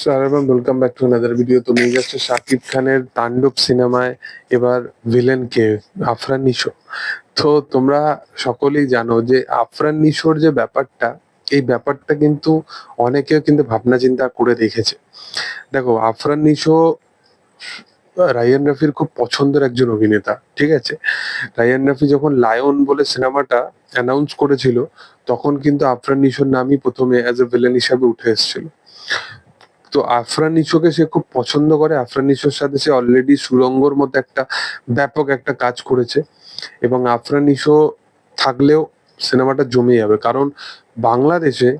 Sir এবং welcome back to another video তো নিয়ে যাচ্ছে শাকিব খানের তাণ্ডব সিনেমায়, এবার ভিলেন কে? আফরান নিশো। তো তোমরা সকলেই জানো যে আফরান নিশোর যে ব্যাপারটা, এই ব্যাপারটা কিন্তু অনেকেও কিন্তু ভাবনা চিন্তা করে দেখেছে। দেখো, আফরান নিশো রায়ান রাফির খুব পছন্দের একজন অভিনেতা, ঠিক আছে? রায়ান রাফি যখন লায়ন বলে সিনেমাটা অ্যানাউন্স করেছিল, তখন কিন্তু আফরান নিশোর নামই প্রথমে অ্যাজ এ ভিলেন হিসাবে উঠে এসেছিল। তো আফরান নিশোকে সে খুব পছন্দ করে। আফরান নিশোর সাথে সে অলরেডি সুরঙ্গর মতো একটা ব্যাপক একটা কাজ করেছে এবং আফরান থাকলেও সিনেমাটা জমে যাবে। কারণ বাংলাদেশে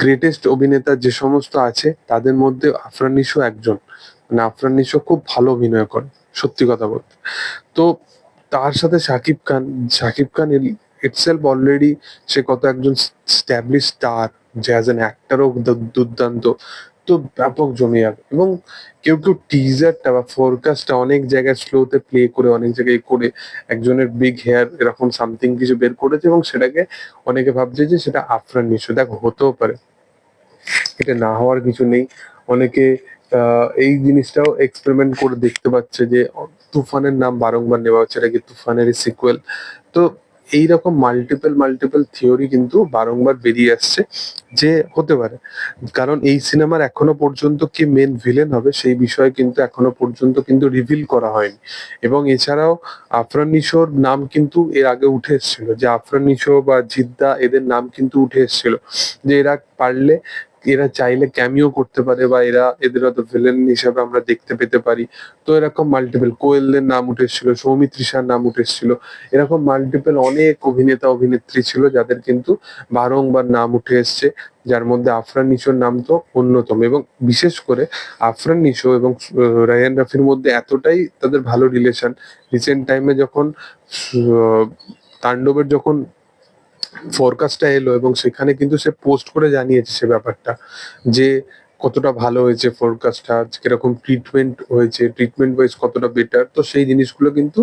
গ্রেটেস্ট অভিনেতা যে সমস্ত আছে, তাদের মধ্যে আফরান নিশো একজন। মানে আফরান নিশো খুব ভালো অভিনয় করে, সত্যি কথা বলতে। তো তার সাথে শাকিব খান শাকিব খান ইটসেলফ অলরেডি সে কত একজন স্ট্যাবলিশ স্টার যে অ্যাজ অ্যান অ্যাক্টারও দুর্দান্ত। তো ব্যাপক জমে যাবে এবং কেউ কেউ টিজারটা বা ফোরকাস্টটা অনেক জায়গায় স্লোতে প্লে করে, অনেক জায়গায় করে একজনের বিগ হেয়ার এরকম সামথিং কিছু বের করেছে এবং সেটাকে অনেকে ভাবছে যে সেটা আফরান নিশো দেখো, হতেও পারে। এটা না হওয়ার কিছু নেই। অনেকে এই জিনিসটাও এক্সপেরিমেন্ট করে দেখতে পাচ্ছে যে তুফানের নাম বারংবার নেওয়া হচ্ছে। এটা কি তুফানের সিকুয়েল তো এইরকম মাল্টিপল মাল্টিপল থিওরি কিন্তু বারংবার বেরিয়ে আসছে যে হতে পারে। কারণ এই সিনেমার এখনও পর্যন্ত কি মেন ভিলেন হবে সেই বিষয়ে কিন্তু এখনও পর্যন্ত কিন্তু রিভিল করা হয়নি। এবং এছাড়াও আফরান নিশোর নাম কিন্তু এর আগে উঠে এসেছিল। যে আফরান নিশো বা জিদ্দা এদের নাম কিন্তু উঠে এসেছিল। যে এরা পারলে এরা চাইলে ক্যামিও করতে পারে বা এরা এদের হয়তো ভিলেন হিসাবে আমরা দেখতে পেতে পারি। তো এরকম মাল্টিপল কোয়েলদের নাম উঠে এসেছিল সৌমিত্রিষার নাম উঠে এসেছিল এরকম মাল্টিপল অনেক অভিনেতা, অভিনেত্রী ছিল যাদের কিন্তু বারংবার নাম উঠে এসছে। যার মধ্যে আফরান নিশোর নাম তো অন্যতম এবং বিশেষ করে আফরান নিশো এবং রায়ান রাফির মধ্যে এতটাই তাদের ভালো রিলেশন রিসেন্ট টাইমে যখন তাণ্ডবের যখন ফোরকাস্টটা এলো এবং সেখানে কিন্তু সে পোস্ট করে জানিয়েছে সে ব্যাপারটা যে কতটা ভালো হয়েছে ফোরকাস্টটা কীরকম ট্রিটমেন্ট হয়েছে ট্রিটমেন্ট ওয়াইজ কতটা বেটার তো সেই জিনিসগুলো কিন্তু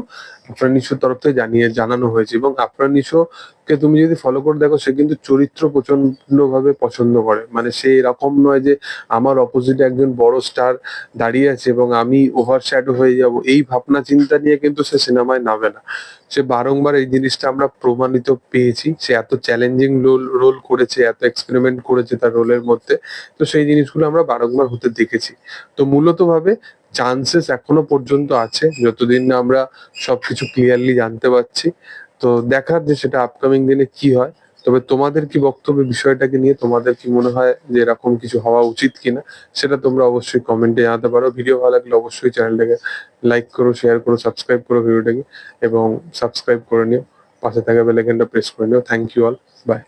আফরান তরফ থেকে জানিয়ে, জানানো হয়েছে এবং আফরান নিশোকে তুমি যদি ফলো করে দেখো, সে কিন্তু চরিত্র প্রচণ্ড ভাবে পছন্দ করে। মানে সে এরকম নয় যে আমার অপোজিটে একজন বড় স্টার দাঁড়িয়ে আছে এবং আমি ওভার শ্যাডো হয়ে যাব। এই ভাবনা চিন্তা নিয়ে কিন্তু সে সিনেমায় নামে না। সে বারংবার এই জিনিসটা আমরা প্রমাণিত পেয়েছি। সে এত চ্যালেঞ্জিং রোল রোল করেছে, এত এক্সপেরিমেন্ট করেছে তার রোলের মধ্যে। তো সেই জিনিসগুলো আমরা বারংবার হতে দেখেছি। তো মূলত ভাবে চান্সেস এখনও পর্যন্ত আছে, যতদিন না আমরা সবকিছু ক্লিয়ারলি জানতে পারছি। তো দেখার যে সেটা আপকামিং দিনে কি হয়, তবে তোমাদের কি বক্তব্য বিষয়টাকে নিয়ে, তোমাদের কি মনে হয় যে এরকম কিছু হওয়া উচিত কিনা, সেটা তোমরা অবশ্যই কমেন্টে জানাতে পারো। ভিডিও ভালো লাগলে অবশ্যই চ্যানেলটাকে লাইক করো শেয়ার করো সাবস্ক্রাইব করো ভিডিওটাকে, এবং সাবস্ক্রাইব করে নিও। পাশে থাকা বেল আইকনটা প্রেস করে নিও। Thank you all by